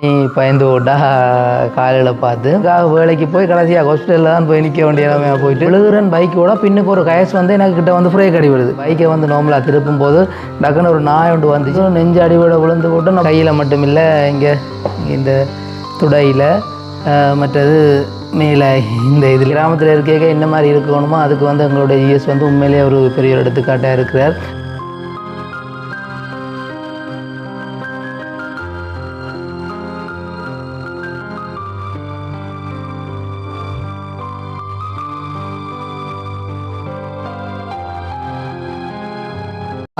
நீ பயந்து போட்டா காலையில் பார்த்து. கா- வேலைக்கு போய் கடைசியாக ஹாஸ்பிட்டலில் தான் போய் நிற்க வேண்டிய நிலைமையாக போயிட்டு விழுகிறேன் பைக்கோட பின்னுக்கு ஒரு கயஸ் வந்து எனக்கு கிட்ட வந்து ஃப்ரேக் கடி விடுது. பைக்கை வந்து நார்மலாக திருப்பும் போது டக்குன்னு ஒரு நாய் ஒன்று வந்துச்சு. நெஞ்சு அடிவோட விழுந்து போட்டு நான் கையில் மட்டும் இல்லை இங்கே இந்த துடையில் மற்றது மேலே இந்த இது கிராமத்தில் இருக்க என்ன மாதிரி இருக்கணுமோ அதுக்கு வந்து எங்களுடைய இஎஸ் வந்து உண்மையிலேயே ஒரு பெரிய ஒரு எடுத்துக்காட்டாக இருக்கிறார்.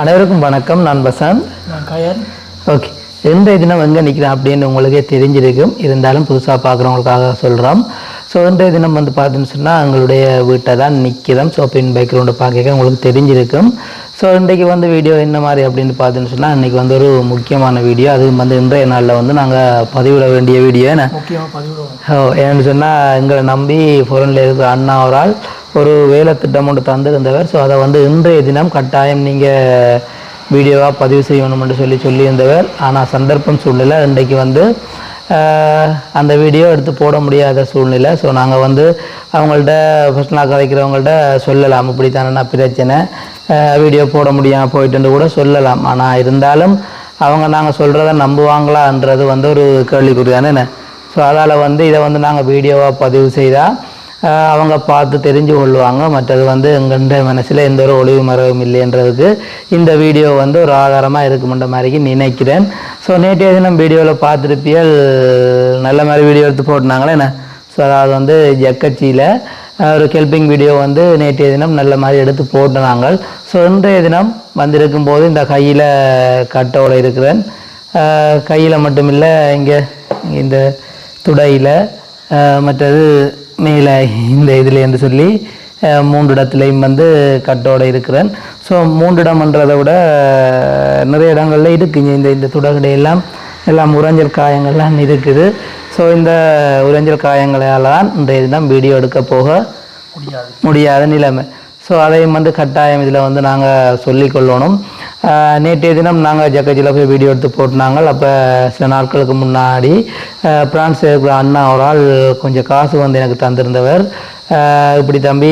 அனைவருக்கும் வணக்கம். நான் பசந்த் நான் கயன் ஓகே. இன்றைய தினம் எங்கே நிற்கிறேன் அப்படின்னு உங்களுக்கே தெரிஞ்சிருக்கும். இருந்தாலும் புதுசாக பார்க்குறவங்களுக்காக சொல்கிறோம் ஸோ இன்றைய தினம் வந்து பார்த்தோன்னு சொன்னால் எங்களுடைய வீட்டை தான் நிற்கிறோம் ஸோ பின் பேக்ரவுண்டை பார்க்க உங்களுக்கு தெரிஞ்சிருக்கும். ஸோ இன்றைக்கு வந்து வீடியோ என்ன மாதிரி அப்படின்னு பார்த்தோன்னு சொன்னால் இன்றைக்கி வந்து ஒரு முக்கியமான வீடியோ அதுவும் வந்து இன்றைய நாளில் வந்து நாங்கள் பதிவிட வேண்டிய வீடியோ என்ன? ஓ ஏன்னு சொன்னால் எங்களை நம்பி ஃபோரனில் இருக்கிற அண்ணா ஒரு ஆள் ஒரு வேலை திட்டம் ஒன்று தந்திருந்தவர். ஸோ அதை வந்து இன்றைய தினம் கட்டாயம் நீங்கள் வீடியோவாக பதிவு செய்யணும்னு சொல்லி சொல்லியிருந்தவர். ஆனால் சந்தர்ப்பம் சூழ்நிலை இன்றைக்கு வந்து அந்த வீடியோ எடுத்து போட முடியாத சூழ்நிலை. ஸோ நாங்கள் வந்து அவங்கள்ட்ட பர்சனலாக கதைக்கிறவங்கள்ட்ட சொல்லலாம். இப்படி தானே பிரச்சனை. வீடியோ போட முடியாமல் போயிட்டுன்னு கூட சொல்லலாம். ஆனால் இருந்தாலும் அவங்க நாங்கள் சொல்கிறத நம்புவாங்களான்றது வந்து ஒரு கேள்விக்குறி தானே என்ன ஸோ அதால் வந்து இதை வந்து நாங்கள் வீடியோவாக பதிவு செய்தால் அவங்க பார்த்து தெரிஞ்சு கொள்வாங்க மற்றது வந்து எங்கள்ட மனசில் எந்த ஒரு ஒளிவு மறைவும் இல்லைன்றதுக்கு இந்த வீடியோ வந்து ஒரு ஆதாரமாக இருக்குமென்ற மாதிரிக்கு நினைக்கிறேன். ஸோ நேற்றைய தினம் வீடியோவில் பார்த்துருப்பியல் நல்ல மாதிரி வீடியோ எடுத்து போட்டுனாங்களே என்ன? ஸோ அதாவது வந்து ஜக்கச்சியில் ஒரு ஹெல்பிங் வீடியோ வந்து நேற்றைய தினம் நல்ல மாதிரி எடுத்து போட்டு நாங்கள் ஸோ இன்றைய தினம் வந்திருக்கும் போது இந்த கையில் கட்டோட இருக்கிறேன். கையில் மட்டுமில்லை இங்கே இந்த துடையில் மற்றது மேலே இந்த இதுலேருந்து சொல்லி மூன்று இடத்துலையும் வந்து கட்டோட இருக்கிறேன். ஸோ மூன்று இடம்ன்றதை விட நிறைய இடங்கள்ல இருக்குங்க இந்த இந்த துடகடையெல்லாம் எல்லாம் எல்லாம் உறைஞ்சல் காயங்கள்லாம் இருக்குது. ஸோ இந்த உறைஞ்சல் காயங்களால் தான் இன்றைய தினம் வீடியோ எடுக்க போக முடியாது. முடியாத நிலைமை. ஸோ அதையும் வந்து கட்டாயம் இதில் வந்து நாங்கள் சொல்லிக்கொள்ளணும் நேற்றைய தினம் நாங்கள் ஜக்கச்சியில் போய் வீடியோ எடுத்து போட்டுனாங்க அப்போ சில நாட்களுக்கு முன்னாடி பிரான்ஸ் இருக்கிற அண்ணா ஒரு ஆள் கொஞ்சம் காசு வந்து எனக்கு தந்திருந்தவர். இப்படி தம்பி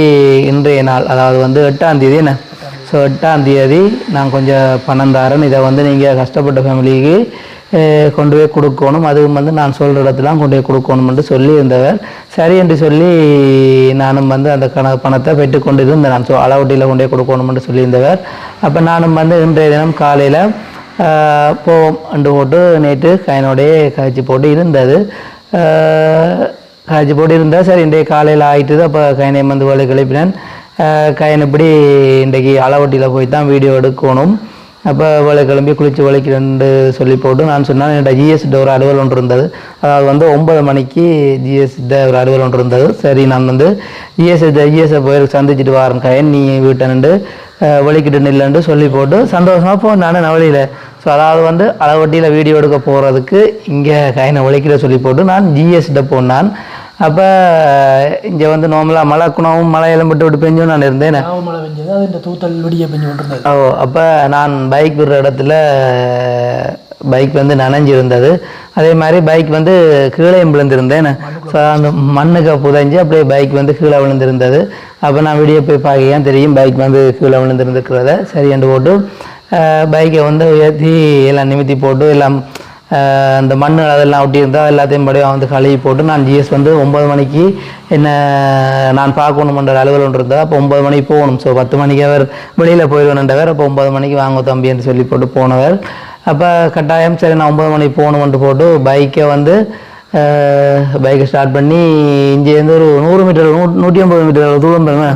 இன்றைய நாள் அதாவது வந்து எட்டாம் தேதி என்ன? ஸோ எட்டாம் தேதி நான் கொஞ்சம் பணம் தரேன். இதை வந்து நீங்கள் கஷ்டப்பட்ட ஃபேமிலிக்கு கொண்டு போய் கொடுக்கணும். அதுவும் வந்து நான் சொல்கிற இடத்துலாம் கொண்டு போய் கொடுக்கணும்னு சொல்லியிருந்தவர். சரி என்று சொல்லி நானும் வந்து அந்த கண பணத்தை பெற்று கொண்டு இருந்தேன் நான் ஸோ அளவட்டியில் கொண்டு போய் கொடுக்கணும்னு சொல்லியிருந்தவர். அப்போ நானும் வந்து இன்றைய தினம் காலையில் போவோம் அண்டு போட்டு நேற்று கையனோடையே காய்ச்சி போட்டு இருந்தது. காய்ச்சி போட்டு இருந்தால் சரி இன்றைய காலையில் ஆயிட்டுது. அப்போ கயனை வந்து வேலை கிளப்பினேன். கையன் இப்படி இன்றைக்கு அளவட்டியில் போய் தான் வீடியோ எடுக்கணும். அப்போ வேலை கிளம்பி குளித்து வலிக்கிறேன்னு சொல்லி போட்டு நான் சொன்னேன் என்னோட ஜிஎஸ்ட ஒரு அலுவல் ஒன்று இருந்தது. அதாவது வந்து ஒன்பது மணிக்கு ஜிஎஸ்ட ஒரு அலுவல் ஒன்று இருந்தது. சரி நான் வந்து ஜிஎஸ் ஜிஎஸ்ஐ போய் சந்திச்சுட்டு வரேன் கையன் நீ வீட்டை நின்று வலிக்கிட்டு நில்லுன்னு சொல்லி போட்டு சந்தோஷமாக போ நானே நவலியில் ஸோ அதாவது வந்து அளவட்டியில் வீடியோ எடுக்க போகிறதுக்கு இங்கே கையனை வலிக்கிற சொல்லி போட்டு நான் ஜிஎஸ்ட போனான். அப்போ இங்கே வந்து நார்மலாக மழை குணமும் மழையெல்லாம் விட்டு விட்டு பெஞ்சும் நான் இருந்தேன். மழை பெஞ்சது அது இந்த தூத்தல் விடிய பெஞ்சு கொண்டிருந்தது. ஓ அப்போ நான் பைக் விடுற இடத்துல பைக் வந்து நனைஞ்சிருந்தது. அதே மாதிரி பைக் வந்து கீழே விழுந்திருந்தேன். ஸோ அந்த மண்ணுக்கு புதைஞ்சு அப்படியே பைக் வந்து கீழே விழுந்திருந்தது. அப்போ நான் வெளியே போய் பார்க்க தெரியும் பைக் வந்து கீழே விழுந்திருந்துக்கிறத சரி என்று போட்டு பைக்கை வந்து உயர்த்தி எல்லாம் நிமித்தி போட்டு எல்லாம் அந்த மண் அதெல்லாம் ஒட்டி இருந்தால் எல்லாத்தையும் படியும் வந்து கழுவி போட்டு நான் ஜிஎஸ் வந்து ஒன்பது மணிக்கு என்ன நான் பார்க்கணுமன்ற அலுவல் ஒன்று இருந்தால் அப்போ ஒன்பது மணிக்கு போகணும். ஸோ பத்து மணிக்கு அவர் வெளியில் போயிடுவேன்ன்றவர் அப்போ ஒன்பது மணிக்கு வாங்க தம்பி என்று சொல்லி போட்டு போனவர். அப்போ கட்டாயம் சரி நான் ஒன்பது மணிக்கு போகணுமென்று போட்டு பைக்கை வந்து பைக்கை ஸ்டார்ட் பண்ணி இங்கேருந்து ஒரு நூறு மீட்டர் நூ நூற்றி ஐம்பது மீட்டர் அளவு தூரம் அளவு.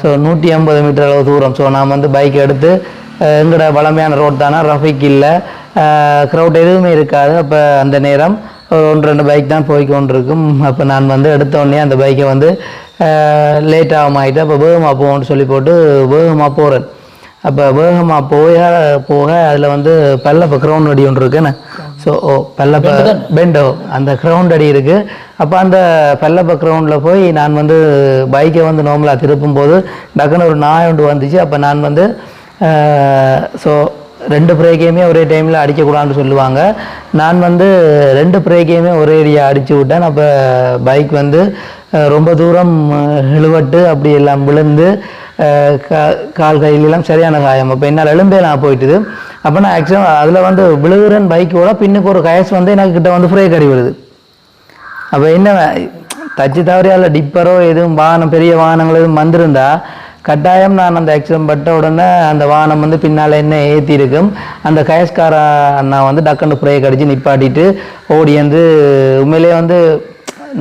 ஸோ நூற்றி ஐம்பது மீட்டர் அளவு தூரம். ஸோ நான் வந்து பைக் எடுத்து அஹ், எங்கட வளமையான ரோட் தானே? ரஃபிக் இல்லை. க்ரௌட் எதுவுமே இருக்காது. அப்போ அந்த நேரம் ஒரு ஒன்று ரெண்டு பைக் தான் போய் கொண்டிருக்கும் அப்போ நான் வந்து எடுத்த உடனே அந்த பைக்கை வந்து லேட் ஆகிட்டு அப்போ வேகமாக போகணும்னு சொல்லி போட்டு வேகமாக போகிறேன் அப்போ வேகமாக போய் போக அதில் வந்து பல்லப்ப கிரவுண்ட் அடி ஒன்று இருக்குன்னு ஸோ ஓ பல்லப்ப பெண்டோ அந்த கிரவுண்ட் அடி இருக்குது அப்போ அந்த பல்லப்ப கிரவுண்டில் போய் நான் வந்து பைக்கை வந்து நார்மலாக திருப்பும் போது டக்குன்னு ஒரு நாய் ஒன்று வந்துச்சு. அப்போ நான் வந்து ஸோ ரெண்டு பிரேக்கையுமே ஒரே டைமில் அடிக்கக்கூடாதுன்னு சொல்லுவாங்க. நான் வந்து ரெண்டு பிரேக்கையுமே ஒரே ஏரியா அடித்து விட்டேன். அப்போ பைக் வந்து ரொம்ப தூரம் இழுவட்டு அப்படி எல்லாம் விழுந்து கா- கால் கையிலெல்லாம் சரியான காயம். அப்போ என்னால் எலும்பே நான் போயிட்டுது. அப்போ நான் ஆக்சுவலாக அதில் வந்து விழுகிறேன் பைக்கோட பின்னுக்கு ஒரு கயஸ் வந்து எனக்கு கிட்ட வந்து பிரேக் கடிவிடுது அப்போ என்ன தச்சு தவறியால டிப்பரோ எதுவும் வாகனம் பெரிய வாகனங்கள் எதுவும் வந்திருந்தா கட்டாயம் நான் அந்த ஆக்சிடென்ட் பட்ட உடனே அந்த வாகனம் வந்து பின்னால் என்ன ஏற்றி இருக்கும் அந்த கயஸ்கார அண்ணா வந்து டக்குன்னு புறையை கடிச்சு நிப்பாட்டிட்டு ஓடி வந்து உண்மையிலேயே வந்து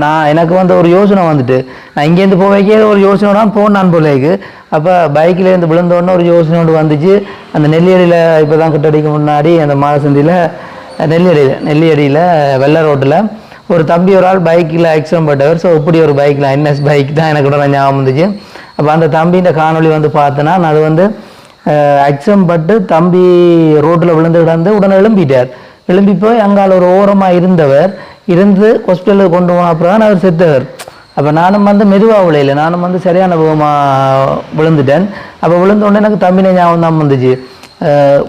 நான் எனக்கு வந்து ஒரு யோசனை வந்துட்டு நான் இங்கேருந்து போவேக்கே ஒரு யோசனை தான் போனான் போலேக்கு அப்போ பைக்கிலேருந்து விழுந்தோடனே ஒரு யோசனை ஒன்று வந்துச்சு. அந்த நெல்லியடியில் இப்போ தான் கிட்டடிக்கு முன்னாடி அந்த மாலசந்தியில் நெல்லியடியில் நெல்லியடியில் வெள்ளை ரோட்டில் ஒரு தம்பி ஒரு ஆள் பைக்கில் ஆக்சிடென்ட் பட்டவர். ஸோ இப்படி ஒரு பைக்கில் என்எஸ் பைக் தான் எனக்கு உடனே ஞாபகம் வந்துச்சு. அப்போ அந்த தம்பின்ற காணொளி வந்து பார்த்தேன்னா நான் அது வந்து ஆக்சிடென்ட் பட்டு தம்பி ரோட்டில் விழுந்து கிடந்து உடனே எழும்பிட்டார். எழும்பி போய் அங்கால ஒரு ஓரமாக இருந்தவர். இருந்து ஹாஸ்பிட்டலுக்கு கொண்டு போன அப்புறம் தான் அவர் செத்தவர். அப்போ நானும் வந்து மெதுவாக விளையில. நானும் வந்து சரியான விதமாக விழுந்துட்டேன். அப்போ விழுந்த உடனே எனக்கு தம்பினை ஞாபகம் தான் வந்துச்சு.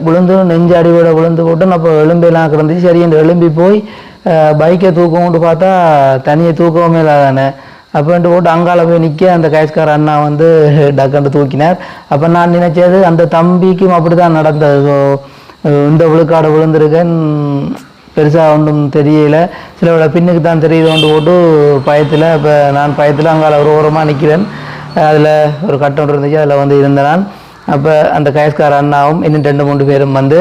விழுந்து நெஞ்சு அடிவோட விழுந்து போட்டு நான் அப்போ எலும்பெல்லாம் கிடந்துச்சு. சரி என்று எழும்பி போய் பைக்கை தூக்கம்ட்டு பார்த்தா தனியை தூக்கவுமே இல்லாதானே. அப்போன்ட்டு போட்டு அங்கால போய் நிற்க அந்த கைஸ்கார அண்ணா வந்து டக்குன்னு தூக்கினார். அப்போ நான் நினைச்சது அந்த தம்பிக்கும் அப்படி தான் நடந்தது ஸோ இந்த விழுக்காடு விழுந்திருக்கேன். பெருசாக ஒன்றும் தெரியல. சிலவோட பின்னுக்கு தான் தெரியுது கொண்டு போட்டு பயத்தில். இப்போ நான் பயத்தில் அங்கால ஒரு ஓரமாக நிற்கிறேன் அதில் ஒரு கட்டம் ஒன்று இருந்துச்சு அதில் வந்து இருந்தேன் நான். அப்போ அந்த கயஸ்கார அண்ணாவும் இன்னும் ரெண்டு மூணு பேரும் வந்து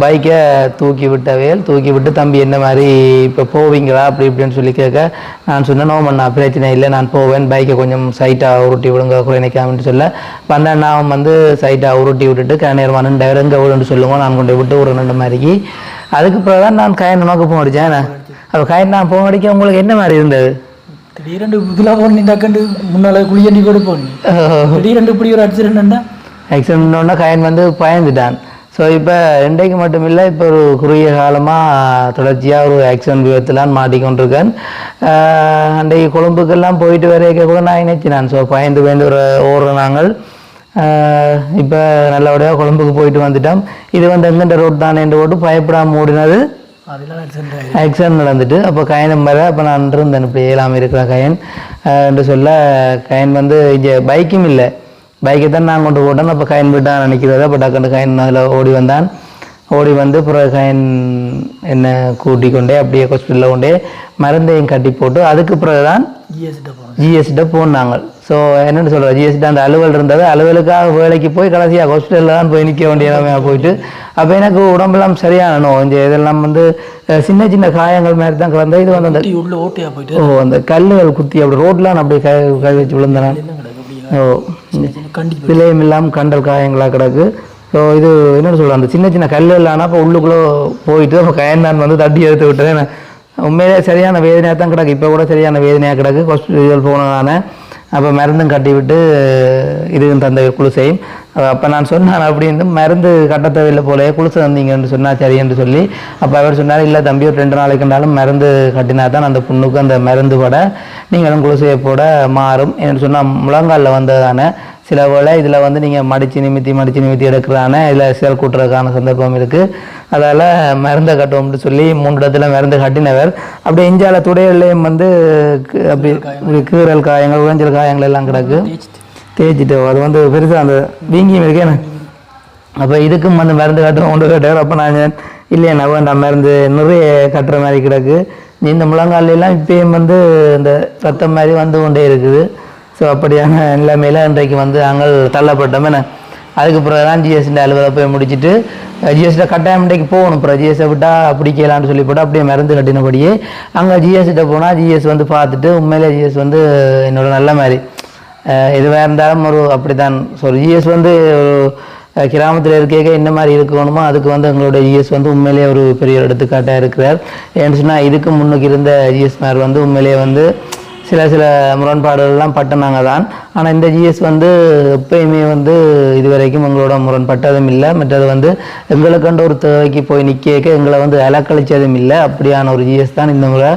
பைக்கை தூக்கி விட்டவேல் தூக்கி விட்டு தம்பி என்ன மாதிரி இப்போ போவீங்களா? அப்படி இப்படின்னு சொல்லி கேட்க நான் சொன்னேன் நோ நான் பிரச்சனை இல்லை நான் போவேன் பைக்கை கொஞ்சம் சைட்டாக உருட்டி விடுங்க குறைநிக்காமட்டு சொல்ல. அந்த அண்ணாவும் வந்து சைட்டாக உருட்டி விட்டுட்டு கயநேரமாக நின்று எங்கே விடுன்னு சொல்லுவோம் நான் கொண்டு விட்டு ஒரு ரெண்டு மாதிரிக்கு அதுக்கு பிறகு தான் நான் கயன் நோக்க போக அடித்தேன் அப்போ கயன் நான் போக அடிக்க உங்களுக்கு என்ன மாதிரி இருந்தது? திடீரெண்டு இதில் போன டக்குண்டு முன்னால் குளியண்டி கூட போனி திடீரெண்டு இப்படி ஒரு ஆக்சிடென்ட்னா ஆக்சிடென்ட்னோடனே கயன் வந்து பயந்துட்டான். ஸோ இப்போ இன்றைக்கு மட்டும் இல்லை இப்போ ஒரு குறுகிய காலமாக தொடர்ச்சியாக ஒரு ஆக்சிடென்ட் விபத்துலாம் மாட்டிக்கொண்டிருக்கேன். அன்றைக்கு கொழும்புக்கெல்லாம் போயிட்டு வரைக்க கூட நான் நினைச்சினான் ஸோ பயந்து பயந்து ஒரு ஓடுற நாங்கள். இப்போ நல்லபடியாக கொழும்புக்கு போயிட்டு வந்துட்டோம். இது வந்து எங்கெண்ட ரோட் தானே என்று போட்டு பயப்படாமல் ஓடினது. ஆக்சிடென்ட் ஆக்சிடென்ட் நடந்துட்டு அப்போ கயனும் வர அப்போ நான் இருந்தேன் இப்படி இயலாமல் இருக்கிற கயன். என்று சொல்ல கயன் வந்து இங்கே பைக்கும் இல்லை. பைக்கை தான் நான் கொண்டு போட்டேன் அப்போ கயன் விட்டான் நினைக்கிறது அப்போ டக்குன்னு கயன் அதில் ஓடி வந்தான் ஓடி வந்து அப்புறம் கயன் என்னை கூட்டி கொண்டே அப்படியே ஹாஸ்பிட்டலில் கொண்டே மருந்தையும் கட்டி போட்டு அதுக்கு பிறகு தான் ஜிஎஸ்கிட்ட போனாங்க ஸோ என்னென்னு சொல்கிறேன் ஜிஎஸ்டி அந்த அலுவல் இருந்தது அலுவலுக்காக வேலைக்கு போய் கடைசியாக ஹாஸ்பிட்டலில் தான் போய் நிற்க வேண்டிய நிலைமையாக போயிட்டு அப்போ எனக்கு உடம்பெல்லாம் சரியான நோய் இந்த இதெல்லாம் வந்து சின்ன சின்ன காயங்கள் மாதிரி தான் கிடந்தது இது வந்து அந்த உள்ள ஓட்டையாக போயிட்டு ஓ அந்த கல்லுகள் குத்தி அப்படி ரோட்லாம் அப்படியே கை கை வச்சு விழுந்தேன் விலையும் இல்லாமல் கண்டல் காயங்களாக கிடக்கு. ஸோ இது என்னென்னு சொல்கிறேன் அந்த சின்ன சின்ன கல்லுகள் ஆனால் இப்போ உள்ளுக்குள்ளே போயிட்டு அப்போ கயன்தான் வந்து தட்டி எடுத்து விட்டேன். நான் உண்மையிலே சரியான வேதனையாக தான் கிடக்கு. இப்போ கூட சரியான வேதனையாக கிடக்கு. ஹாஸ்பிட்டல் போனேன் நான் அப்போ மருந்தும் கட்டி விட்டு இதுவும் தந்த குளிசையும் அப்போ நான் சொன்னேன் அப்படின்னு மருந்து கட்ட தேவையில்லை போல குளிசை தந்தீங்கன்னு சரி என்று சொல்லி அப்போ அவர் சொன்னார் இல்லை தம்பி ஒரு ரெண்டு நாளைக்கு இருந்தாலும் மருந்து கட்டினா தான் அந்த புண்ணுக்கு அந்த மருந்து பட நீங்களும் குளிசையை போட மாறும் என்று சொன்னால் முழங்காலில் வந்ததான சில வேளை இதில் வந்து நீங்கள் மடித்து நிமித்தி மடித்து நிமித்தி எடுக்கிறான இதில் சேல் கூட்டுறதுக்கான சந்தர்ப்பம் இருக்குது அதால் மருந்தை கட்டுவோம்னு சொல்லி மூன்று இடத்துல மருந்து கட்டினவர். அப்படியே இஞ்சால துடையல்லையும் வந்து அப்படி கீறல் காயங்கள் உழைஞ்சல் காயங்கள் எல்லாம் கிடக்கு. தேய்ச்சிட்டு அது வந்து பெருசாக அந்த வீங்கியும் இருக்கேன் அப்போ இதுக்கும் வந்து மருந்து கட்டுவோம் கொண்டு கேட்டார் அப்போ நான் இல்லையா நான் வேண்டாம் மருந்து நிறைய கட்டுற மாதிரி கிடக்கு. இந்த முழங்கால்ல எல்லாம் இப்பயும் வந்து இந்த ரத்தம் மாதிரி வந்து கொண்டே இருக்குது. ஸோ அப்படியான நிலைமையில் இன்றைக்கு வந்து நாங்கள் தள்ளப்பட்டோம். அதுக்கு பிறகு தான் ஜிஎஸ்டி அலுவலை போய் முடிச்சுட்டு ஜிஎஸ்டி கட்டாயம் இன்றைக்கு போகணும். அப்புறம் ஜிஎஸ்ஐ விட்டால் பிடிக்கலான்னு சொல்லி போட்டு அப்படியே மருந்து கட்டினபடியே அங்கே ஜிஎஸ்கிட்ட போனால் ஜிஎஸ் வந்து பார்த்துட்டு உண்மையிலே ஜிஎஸ் வந்து என்னோட நல்ல மாதிரி. எதுவாக இருந்தாலும் ஒரு அப்படித்தான். ஸோ ஜிஎஸ் வந்து ஒரு கிராமத்தில் இருக்க என்ன மாதிரி இருக்கணுமோ அதுக்கு வந்து எங்களுடைய ஜிஎஸ் வந்து உண்மையிலேயே ஒரு பெரிய எடுத்துக்காட்டாக இருக்கிறார். ஏன்னு சொன்னால் இதுக்கு முன்னுக்கு இருந்த ஜிஎஸ் மேர் வந்து உண்மையிலேயே வந்து சில சில முரண்பாடுகள்லாம் பட்டனாங்க தான். ஆனால் இந்த ஜிஎஸ் வந்து எப்பயுமே வந்து இதுவரைக்கும் எங்களோட முரண்பட்டதும் இல்லை. மற்றது வந்து எங்களுக்கண்ட ஒரு தேவைக்கு போய் நிற்க எங்களை வந்து அலக்கழிச்சதும் இல்லை. அப்படியான ஒரு ஜிஎஸ் தான் இந்த முறை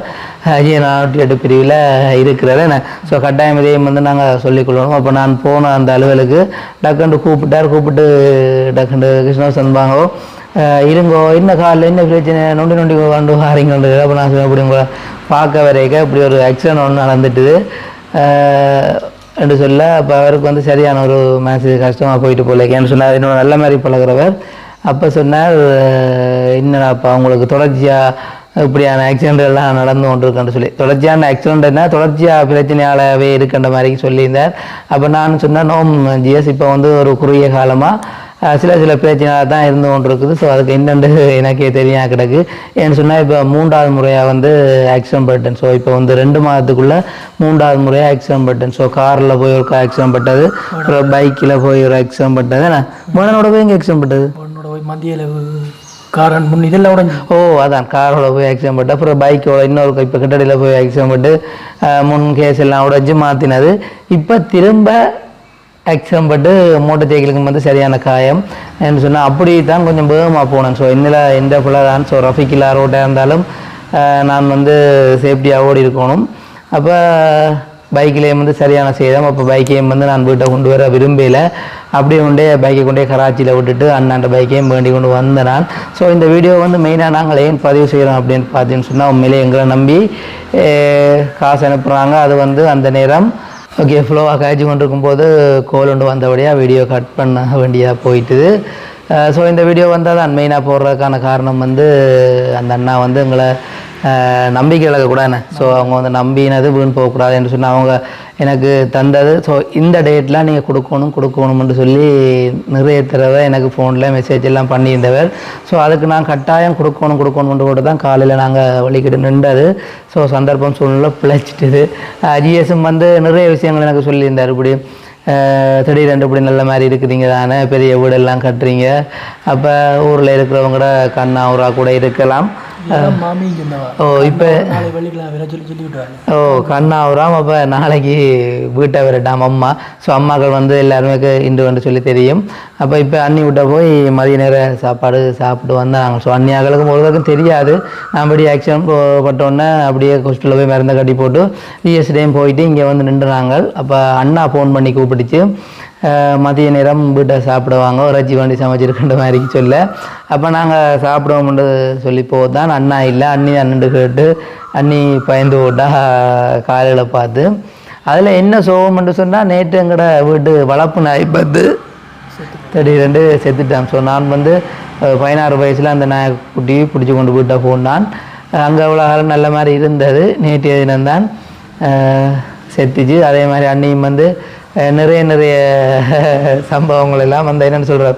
நானூற்றி எட்டு பிரிவில் இருக்கிறது. என்ன? ஸோ கட்டாயம் இதையும் வந்து நாங்கள் சொல்லிக்கொள்ளணும் அப்போ நான் போன அந்த அலுவலுக்கு டக்குண்டு கூப்பிட்டார். கூப்பிட்டு டக்குண்டு கிருஷ்ணா சன்பாங்கோ இருங்கோ இந்த காலில் என்ன பிரச்சனை நொண்டி நொண்டி கொண்டு வாரீங்கன்னு அப்போ நான் சொன்னேன் உங்களை பார்க்க வரைக்க இப்படி ஒரு ஆக்சிடென்ட் ஒன்று நடந்துட்டுது என்று சொல்ல அப்போ அவருக்கு வந்து சரியான ஒரு மேசேஜ் கஷ்டமாக போயிட்டு போல சொன்னார் என்னோட நல்ல மாதிரி பழகுறவர் அப்போ சொன்னார் என்னடா என்னடாப்பா அவங்களுக்கு தொடர்ச்சியாக இப்படியான ஆக்சிடென்ட் எல்லாம் நடந்து கொண்டிருக்குன்னு சொல்லி தொடர்ச்சியான ஆக்சிடென்ட்னா தொடர்ச்சியாக பிரச்சனையாலவே இருக்கின்ற மாதிரி சொல்லியிருந்தார் அப்போ நான் சொன்னேன் நோம் ஜிஎஸ் இப்போ வந்து ஒரு குறுகிய காலமாக சில சில பிரச்சனையாக தான் இருந்து கொண்டிருக்குது. ஸோ அதுக்கு என்னென்று எனக்கே தெரியா கிடக்கு. ஏன்னு சொன்னால் இப்போ மூன்றாவது முறையாக வந்து ஆக்சிடென்ட் பட்டேன் ஸோ இப்போ வந்து ரெண்டு மாதத்துக்குள்ளே மூன்றாவது முறையாக ஆக்சிடென்ட் பட்டேன் ஸோ காரில் போய் ஒரு ஆக்சிடென்ட் பட்டது அப்புறம் பைக்கில் போய் ஒரு ஆக்சிடென்ட் பட்டது என்ன? மோனோட போய் இங்கே ஆக்சிடென்ட் பட்டது உன்னோட போய் மத்தியில் காரன் முன் இதெல்லாம் உடஞ்சி ஓ அதான். காரோட போய் ஆக்சிடென்ட் பட்டு அப்புறம் பைக்கோட இன்னொரு இப்போ கிட்டடியில் போய் ஆக்சிடென்ட் பட்டு முன் கேஸ் எல்லாம் உடைச்சு மாற்றினது இப்போ திரும்ப ஆக்சிடம் பட்டு மோட்டர் சைக்கிளுக்கு வந்து சரியான காயம். என்று சொன்னால் அப்படி தான் கொஞ்சம் வேகமாக போனேன். ஸோ இன்னில் எந்த ஃபுல்லாக தான் ஸோ ரஃபிக்கில் ரோட்டாக இருந்தாலும் நான் வந்து சேஃப்டியாக ஓடி இருக்கணும். அப்போ பைக்லேயும் வந்து சரியான சேதம். அப்போ பைக்கையும் வந்து நான் வீட்டை கொண்டு வர விரும்பலை. அப்படியே கொண்டே பைக்கை கொண்டே கராச்சியில் விட்டுட்டு அண்ணாண்ட பைக்கையும் வேண்டி கொண்டு வந்தேன். நான் ஸோ இந்த வீடியோ வந்து மெயினாக நாங்கள் ஏன் பதிவு செய்கிறோம் அப்படின்னு பார்த்தீங்கன்னு சொன்னால் உண்மையிலே எங்களை நம்பி காசு அனுப்புகிறாங்க அது வந்து அந்த நேரம் ஓகே ஃப்ளோவாக காய்ச்சி கொண்டிருக்கும் போது கோல் ஒன்று வந்தபடியாக வீடியோ கட் பண்ண வேண்டியதாக போயிட்டுது. Uh, ஸோ இந்த வீடியோ வந்தால் தான் மெயினாக போடுறதுக்கான காரணம் வந்து அந்த அண்ணா வந்து எங்களை நம்பிக்கை இழக்கக்கூடாதுண்ணே ஸோ அவங்க வந்து நம்பினது வீண் போகக்கூடாது என்று சொன்னால் அவங்க எனக்கு தந்தது. ஸோ இந்த டேட்லாம் நீங்கள் கொடுக்கணும் கொடுக்கணும்னு சொல்லி நிறைய தடவை எனக்கு ஃபோனில் மெசேஜ் எல்லாம் பண்ணியிருந்தவர். ஸோ அதுக்கு நான் கட்டாயம் கொடுக்கணும் கொடுக்கணும்னு கூட தான் காலையில் நாங்கள் வழிகிட்டு நின்றது. ஸோ சந்தர்ப்பம் சூழ்நிலை பிழைச்சிட்டுது. ஜிஎஸ்எம் வந்து நிறைய விஷயங்கள் எனக்கு சொல்லியிருந்தார். இப்படி திடீரென்று இப்படி நல்ல மாதிரி இருக்குதுங்க தானே பெரிய வீடெல்லாம் கட்டுறீங்க. அப்போ ஊரில் இருக்கிறவங்க கண்ணா ஊரா கூட இருக்கலாம். ஓ இப்போ ஓ கண்ணாவுறாம் அப்போ நாளைக்கு வீட்டை விரட்டாம் அம்மா. ஸோ அம்மாக்கள் வந்து எல்லாருமே இன்று வந்து சொல்லி தெரியும். அப்போ இப்போ அண்ணி விட்ட போய் மதிய நேர சாப்பாடு சாப்பிட்டு வந்தாங்க. ஸோ அண்ணியாக்களுக்கும் ஒருவருக்கும் தெரியாது. நான் அப்படி ஆக்சிடென்ட் பட்டோன்னே அப்படியே ஹாஸ்பிட்டலில் போய் மருந்தை கட்டி போட்டு ஜிஎஸ்டியும் போயிட்டு இங்கே வந்து நின்றுனாங்க. அப்போ அண்ணா ஃபோன் பண்ணி கூப்பிட்டுச்சு. அஹ் மதிய நேரம் வீட்டை சாப்பிடுவாங்க. இறைச்சி வண்டி சமைச்சிருக்கின்ற மாதிரி சொல்ல. அப்போ நாங்கள் சாப்பிடுவோம்னு சொல்லி போதான் அண்ணா இல்லை அண்ணி அண்ணன் கேட்டு அண்ணி பயந்து போட்டா காலையில் பார்த்து. அதில் என்ன சோகம்னு சொன்னால் நேற்று எங்கட வீட்டு வளர்ப்பு நாய் பார்த்து திடீரெண்டு செத்துட்டான். ஸோ நான் வந்து பதினாறு வயசில் அந்த நாய்க்குட்டி பிடிச்சி கொண்டு வீட்டை போனான். அங்கே அவ்வளோ காலம் நல்ல மாதிரி இருந்தது. நேற்று தினம்தான் செத்துச்சு. அதே மாதிரி அன்னையும் வந்து நிறைய நிறைய சம்பவங்கள் எல்லாம் வந்து என்னென்னு சொல்கிற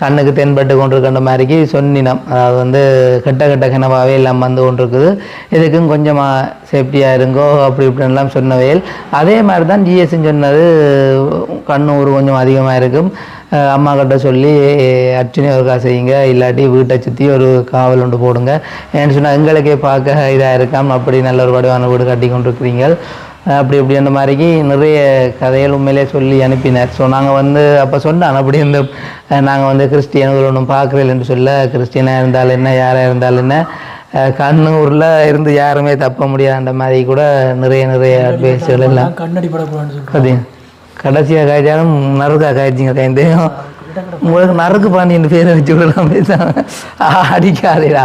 கண்ணுக்கு தென்பட்டு கொண்டிருக்கின்ற மாதிரிக்கு சொன்னினம். அதாவது வந்து கெட்ட கெட்ட கனவாகவே எல்லாம் வந்து கொண்டிருக்குது. இதுக்கும் கொஞ்சமாக சேஃப்டியாக இருங்கோ அப்படி இப்படின்லாம் சொன்னவையல். அதே மாதிரி தான் ஜிஎஸ்ன்னு சொன்னது கண்ணு ஒரு கொஞ்சம் அதிகமாக இருக்கும். அம்மா கிட்ட சொல்லி அர்ச்சனை ஒருக்கா செய்யுங்க. இல்லாட்டி வீட்டை சுற்றி ஒரு காவல் ஒன்று போடுங்க. ஏன்னு சொன்னால் எங்களுக்கே பார்க்க இதாக இருக்காம். அப்படி நல்ல ஒரு வடிவான வீடு கட்டி கொண்டிருக்கிறீங்க அப்படி இப்படி அந்த மாதிரிக்கு நிறைய கதைகள் உண்மையிலே சொல்லி அனுப்பினார். ஸோ நாங்கள் வந்து அப்போ சொன்னான் அப்படி இந்த நாங்கள் வந்து கிறிஸ்டியன்கள் ஒன்றும் என்று சொல்ல கிறிஸ்டியனாக இருந்தாலும் என்ன யாராக இருந்தாலும் என்ன கண்ணூரில் இருந்து யாருமே தப்ப முடியாத மாதிரி கூட நிறைய நிறைய அட்வைஸ்கள் எல்லாம். கண்ணடி அது கடைசியாக காய்ச்சாலும் நறுக்கா காய்ச்சிங்க கைந்தேயும் உங்களுக்கு நறுக்கு பாண்டியன் பேரை வச்சு விடலாம் பேசாம. அடிக்காதேடா.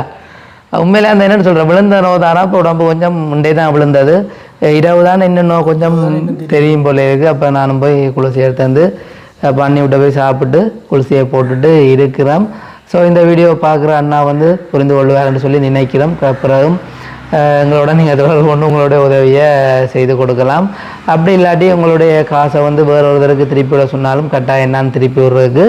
உண்மையிலே அந்த என்னன்னு சொல்கிறேன் விழுந்த நோ தானா இப்போ உடம்பு கொஞ்சம் முண்டே தான் விழுந்தது. இரவு தான் இன்னும் கொஞ்சம் தெரியும் போல இருக்குது அப்போ நானும் போய் குளிசி எடுத்து வந்து பண்ணி விட்ட போய் சாப்பிட்டு குளிசியை போட்டுட்டு இருக்கிறோம். ஸோ இந்த வீடியோ பார்க்குற அண்ணா வந்து புரிந்து கொள்வார்னு சொல்லி நினைக்கிறோம். பிறகு பிறகும் எங்களோட நீங்கள் தொடர்பு கொண்டு உங்களுடைய உதவியை செய்து கொடுக்கலாம். அப்படி இல்லாட்டி உங்களுடைய காசை வந்து வேற ஒருத்தருக்கு திருப்பி விட சொன்னாலும் கட்டாயம் என்னன்னு திருப்பி விடுறதுக்கு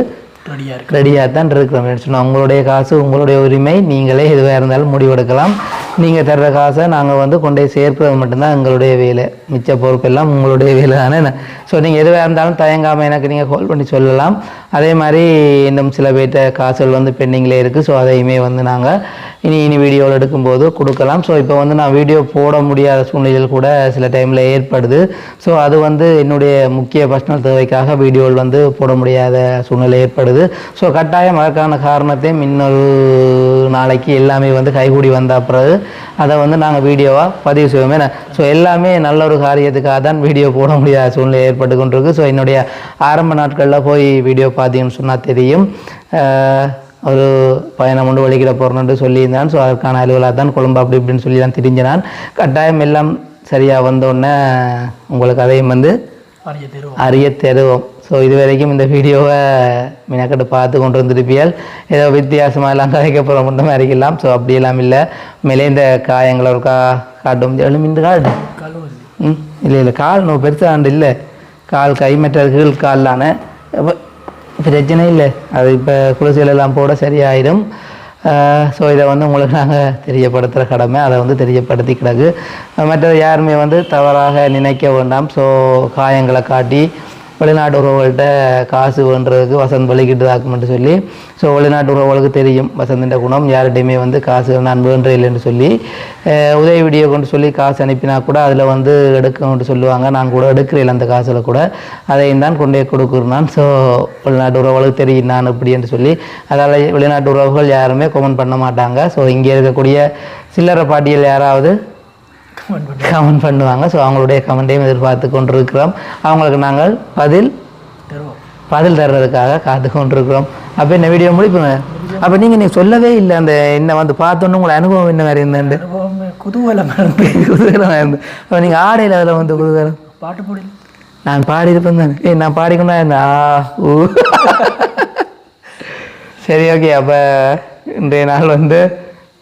ரெடியாக இருக்கு ரெடியாக தான் இருக்கிறோம் சொன்னால் உங்களுடைய காசு உங்களுடைய உரிமை நீங்களே எதுவாக இருந்தாலும் முடிவெடுக்கலாம். நீங்கள் தர்ற காசை நாங்கள் வந்து கொண்டு போய் சேர்க்கிறது மட்டும்தான் எங்களுடைய வேலை. மிச்ச பொறுப்பெல்லாம் உங்களுடைய வேலை தானே ஸோ நீங்கள் எதுவாக இருந்தாலும் தயங்காமல் எனக்கு நீங்கள் கால் பண்ணி சொல்லலாம். அதே மாதிரி இன்னும் சில பேர்கிட்ட காசுகள் வந்து பெண்டிங்கில் இருக்குது ஸோ அதையுமே வந்து நாங்கள் இனி இனி வீடியோவில் எடுக்கும்போது கொடுக்கலாம். ஸோ இப்போ வந்து நான் வீடியோ போட முடியாத சூழ்நிலைகள் கூட சில டைமில் ஏற்படுது. ஸோ அது வந்து என்னுடைய முக்கிய பர்சனல் தேவைக்காக வீடியோவில் வந்து போட முடியாத சூழ்நிலை ஏற்படுது. ஸோ கட்டாயம் அதற்கான காரணத்தையும் இன்னொரு நாளைக்கு எல்லாமே வந்து கைகூடி வந்த பிறகு அதை வந்து நாங்கள் வீடியோவாக பதிவு செய்வோமே. ஸோ எல்லாமே நல்ல ஒரு காரியத்துக்காக தான் வீடியோ போட முடியாத சூழ்நிலை ஏற்பட்டு கொண்டிருக்கு. ஸோ என்னுடைய ஆரம்ப நாட்களில் போய் வீடியோ பார்த்தீங்கன்னு சொன்னால் தெரியும். ஒரு பயணம் ஒன்று வழிகிட போகிறோன்னு சொல்லியிருந்தான். ஸோ அதற்கான அலுவலாக தான் கொழும்பு அப்படி இப்படின்னு சொல்லி தான் தெரிஞ்சினான். கட்டாயம் எல்லாம் சரியாக வந்தோடனே உங்களுக்கு அதையும் வந்து அறிய தருவோம். ஸோ இது வரைக்கும் இந்த வீடியோவை மினக்கட்டு பார்த்து கொண்டு வந்திருப்பியால் ஏதோ வித்தியாசமாக எல்லாம் கதைக்க போகிற மட்டும் அறிக்கலாம் ஸோ அப்படியெல்லாம் இல்லை. மேலே இந்த காயங்களை ஒரு கா காட்டும். எழுமின்று காட்டு கழுவுது. ம் இல்லை இல்லை. கால் நோ பெருசாக ஆண்டு இல்லை. கால் கை கீழ் கால்லான பிரச்சனை இல்லை. அது இப்போ குளிசையில எல்லாம் போட சரியாயிடும் ஸோ இதை வந்து உங்களுக்கு நாங்கள் தெரியப்படுத்துகிற கடமை. அதை வந்து தெரியப்படுத்தி கிடக்கு. மற்றது யாருமே வந்து தவறாக நினைக்க வேண்டாம். ஸோ காயங்களை காட்டி வெளிநாட்டு உறவுகள்கிட்ட காசு வேண்டுறதுக்கு வசந்த் வலிக்கிட்டுதாக்குமென்று சொல்லி ஸோ வெளிநாட்டு உறவுகளுக்கு தெரியும் வசந்தின் குணம் யார்கிட்டையுமே வந்து காசு நான் வேண்டே இல்லைன்னு சொல்லி. உதவி வீடியோ கொண்டு சொல்லி காசு அனுப்பினா கூட அதில் வந்து எடுக்கணும்னு சொல்லுவாங்க. நான் கூட எடுக்கிறேன் அந்த காசில் கூட. அதையும் தான் கொண்டே கொடுக்குறேன் ஸோ வெளிநாட்டு உறவுகளுக்கு தெரியும் நான் இப்படி என்று சொல்லி. அதால் வெளிநாட்டு உறவுகள் யாருமே கமெண்ட் பண்ண மாட்டாங்க. ஸோ இங்கே இருக்கக்கூடிய சில்லறை பாட்டியல் யாராவது கமெண்ட் பண்ணி கமெண்ட் பண்ணுவாங்க. ஸோ அவங்களுடைய கமெண்ட்டையும் எதிர்பார்த்து கொண்டிருக்கிறோம். அவங்களுக்கு நாங்கள் பதில் தருவோம். பதில் தர்றதுக்காக காத்து கொண்டிருக்கிறோம். அப்போ இந்த வீடியோ முடிப்புங்க? அப்போ நீங்கள் நீ சொல்லவே இல்லை. அந்த என்ன வந்து பார்த்தோன்னு உங்களை அனுபவம் என்ன மாதிரி இருந்தேன் குதூகலமாக இருந்து. குதூகலமாக இருந்து. அப்போ நீங்கள் ஆடையில் அதில் வந்து குதூகலம்? பாட்டு போடி நான் பாடியிருப்பேன் தானே. ஏய் நான் பாடிக்கொண்டா இருந்தேன் ஆ ஊ. சரி ஓகே அப்போ இன்றைய நாள் வந்து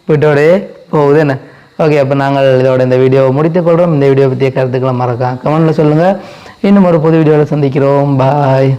வீட்டோடயே போகுது. என்ன? ஓகே அப்போ நாங்கள் இதோட இந்த வீடியோவை முடித்துக் கொள்கிறோம் இந்த வீடியோ பற்றிய கருத்துக்களை மறக்காம கமெண்டில் சொல்லுங்கள் இன்னும் ஒரு புது வீடியோவில் சந்திக்கிறோம். பாய்